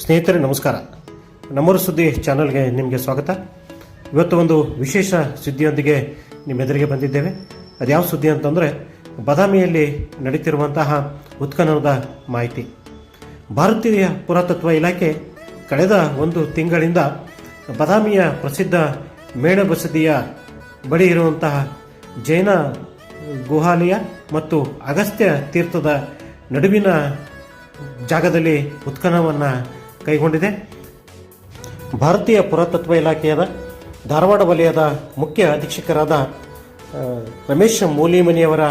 ಸ್ನೇಹಿತರೆ, ನಮಸ್ಕಾರ. ನಮ್ಮೂರು ಸುದ್ದಿ ಚಾನಲ್ಗೆ ನಿಮಗೆ ಸ್ವಾಗತ. ಇವತ್ತು ಒಂದು ವಿಶೇಷ ಸುದ್ದಿಯೊಂದಿಗೆ ನಿಮ್ಮ ಎದುರಿಗೆ ಬಂದಿದ್ದೇವೆ. ಅದ್ಯಾವ ಸುದ್ದಿ ಅಂತಂದರೆ, ಬದಾಮಿಯಲ್ಲಿ ನಡೀತಿರುವಂತಹ ಉತ್ಖನನದ ಮಾಹಿತಿ. ಭಾರತೀಯ ಪುರಾತತ್ವ ಇಲಾಖೆ ಕಳೆದ ಒಂದು ತಿಂಗಳಿಂದ ಬದಾಮಿಯ ಪ್ರಸಿದ್ಧ ಮೇಣ ಬಸದಿಯ ಬಳಿ ಇರುವಂತಹ ಜೈನ ಗುಹಾಲಯ ಮತ್ತು ಅಗಸ್ತ್ಯ ತೀರ್ಥದ ನಡುವಿನ ಜಾಗದಲ್ಲಿ ಉತ್ಖನನವನ್ನು ಕೈಗೊಂಡಿದೆ? ಭಾರತೀಯ ಪುರಾತತ್ವ ಇಲಾಖೆಯಾದ ಧಾರವಾಡ ವಲಯದ ಮುಖ್ಯ ಅಧೀಕ್ಷಕರಾದ ರಮೇಶ್ ಮೂಲಿಮನಿಯವರ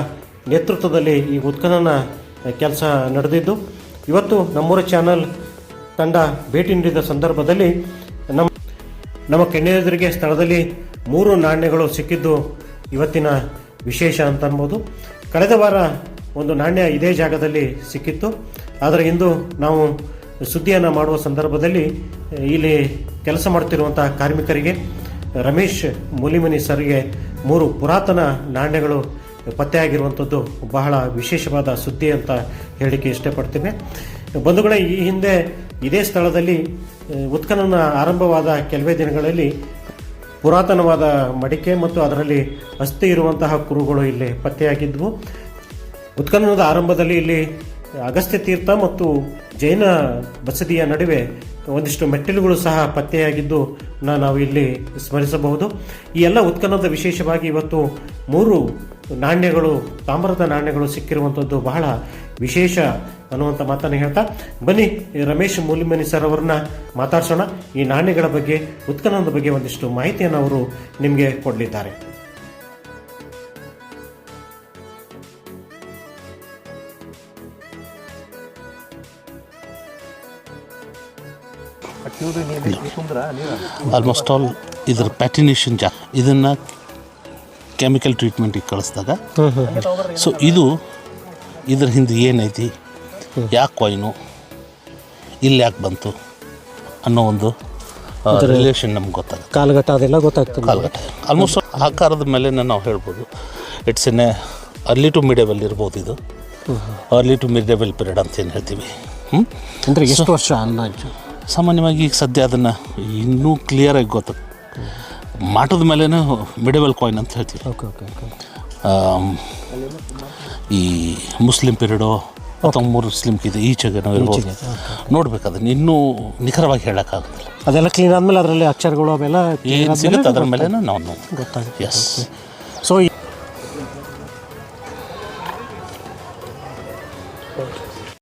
ನೇತೃತ್ವದಲ್ಲಿ ಈ ಉತ್ಖನನ ಕೆಲಸ ನಡೆದಿದ್ದು, ಇವತ್ತು ನಮ್ಮೂರ ಚಾನಲ್ ತಂಡ ಭೇಟಿ ನೀಡಿದ ಸಂದರ್ಭದಲ್ಲಿ ನಮ್ಮ ನಮ್ಮ ಕೆಣ್ಣೆದುರಿಗೆ ಸ್ಥಳದಲ್ಲಿ ಮೂರು ನಾಣ್ಯಗಳು ಸಿಕ್ಕಿದ್ದು ಇವತ್ತಿನ ವಿಶೇಷ ಅಂತ ಅನ್ಬೋದು. ಕಳೆದ ವಾರ ಒಂದು ನಾಣ್ಯ ಇದೇ ಜಾಗದಲ್ಲಿ ಸಿಕ್ಕಿತ್ತು. ಆದರೆ ಇಂದು ನಾವು ಸುದ್ದಿಯನ್ನು ಮಾಡುವ ಸಂದರ್ಭದಲ್ಲಿ ಇಲ್ಲಿ ಕೆಲಸ ಮಾಡ್ತಿರುವಂತಹ ಕಾರ್ಮಿಕರಿಗೆ ರಮೇಶ್ ಮೂಲಿಮನಿ ಸರ್ಗೆ ಮೂರು ಪುರಾತನ ನಾಣ್ಯಗಳು ಪತ್ತೆಯಾಗಿರುವಂಥದ್ದು ಬಹಳ ವಿಶೇಷವಾದ ಸುದ್ದಿ ಅಂತ ಹೇಳಲಿಕ್ಕೆ ಇಷ್ಟಪಡ್ತೇವೆ ಬಂಧುಗಳೇ, ಈ ಹಿಂದೆ ಇದೇ ಸ್ಥಳದಲ್ಲಿ ಉತ್ಖನನ ಆರಂಭವಾದ ಕೆಲವೇ ದಿನಗಳಲ್ಲಿ ಪುರಾತನವಾದ ಮಡಿಕೆ ಮತ್ತು ಅದರಲ್ಲಿ ಅಸ್ಥಿ ಇರುವಂತಹ ಕುರುಗಳು ಇಲ್ಲಿ ಪತ್ತೆಯಾಗಿದ್ವು ಉತ್ಖನನದ ಆರಂಭದಲ್ಲಿ ಇಲ್ಲಿ ಅಗಸ್ತ್ಯ ತೀರ್ಥ ಮತ್ತು ಜೈನ ಬಸದಿಯ ನಡುವೆ ಒಂದಿಷ್ಟು ಮೆಟ್ಟಿಲುಗಳು ಸಹ ಪತ್ತೆಯಾಗಿದ್ದು ನಾವು ಇಲ್ಲಿ ಸ್ಮರಿಸಬಹುದು. ಈ ಎಲ್ಲ ಉತ್ಖನದ ವಿಶೇಷವಾಗಿ ಇವತ್ತು ಮೂರು ನಾಣ್ಯಗಳು, ತಾಮ್ರದ ನಾಣ್ಯಗಳು ಸಿಕ್ಕಿರುವಂಥದ್ದು ಬಹಳ ವಿಶೇಷ ಅನ್ನುವಂಥ ಮಾತನ್ನು ಹೇಳ್ತಾ, ಬನ್ನಿ ರಮೇಶ್ ಮೂಲಿಮನಿ ಸರ್ ಅವರನ್ನ ಮಾತಾಡ್ಸೋಣ. ಈ ನಾಣ್ಯಗಳ ಬಗ್ಗೆ ಉತ್ಖನದ ಬಗ್ಗೆ ಒಂದಿಷ್ಟು ಮಾಹಿತಿಯನ್ನು ಅವರು ನಿಮಗೆ ಕೊಡಲಿದ್ದಾರೆ. ಆಲ್ಮೋಸ್ಟ್ ಆಲ್ ಇದ್ರ ಪ್ಯಾಟಿನೇಷನ್ ಜಾ ಇದನ್ನು ಕೆಮಿಕಲ್ ಟ್ರೀಟ್ಮೆಂಟಿಗೆ ಕಳಿಸಿದಾಗ ಸೊ ಇದು ಇದ್ರ ಹಿಂದೆ ಏನೈತಿ? ಯಾಕೆ ವೈನು ಇಲ್ಲಿ ಯಾಕೆ ಬಂತು? ಅನ್ನೋ ಒಂದು ರಿಲೇಷನ್ ನಮ್ಗೆ ಗೊತ್ತಾಗ ಕಾಲಘಟ್ಟ ಅದೆಲ್ಲ ಗೊತ್ತಾಗ್ತದೆ. ಕಾಲಘಟ್ಟ. ಆಲ್ಮೋಸ್ಟ್ ಆಕಾರದ ಮೇಲೆ ನಾವು ಹೇಳ್ಬೋದು. It's an early to medieval ಇರ್ಬೋದು ಇದು. ಅರ್ಲಿ ಟು ಮಿಡೇಬಲ್ ಪೀರಿಯಡ್ ಅಂತ ಏನು ಹೇಳ್ತೀವಿ? ಹ್ಞೂ ಅಂದರೆ ಎಷ್ಟು ವರ್ಷ ಅಂದಾಜು ಸಾಮಾನ್ಯವಾಗಿ ಈಗ ಸದ್ಯ ಅದನ್ನು ಇನ್ನೂ ಕ್ಲಿಯರಾಗಿ ಗೊತ್ತು ಮಾಟದ ಮೇಲೇ ಮಿಡೇಬಲ್ ಕಾಯಿನ್ ಅಂತ ಹೇಳ್ತೀವಿ. ಓಕೆ ಓಕೆ ಈ ಮುಸ್ಲಿಂ ಪೀರಿಯಡು ಅಥವಾ ಮುಸ್ಲಿಮ್ಕಿದೆ ಈಚೆಗೆ ನಾವು ಇರ್ಬೋದು. ನೋಡ್ಬೇಕು ಅದನ್ನು ಇನ್ನೂ ನಿಖರವಾಗಿ ಹೇಳೋಕ್ಕಾಗೋದಿಲ್ಲ ಅದೆಲ್ಲ ಕ್ಲೀನ್ ಆದಮೇಲೆ ಅದರಲ್ಲಿ ಅಕ್ಷರಗಳು ಅವೆಲ್ಲ ಏನು ಸಿಗುತ್ತೆ ಅದರ ಮೇಲೆ ನಾವು ಗೊತ್ತಾಗುತ್ತೆ ಎಸ್ ಸೊ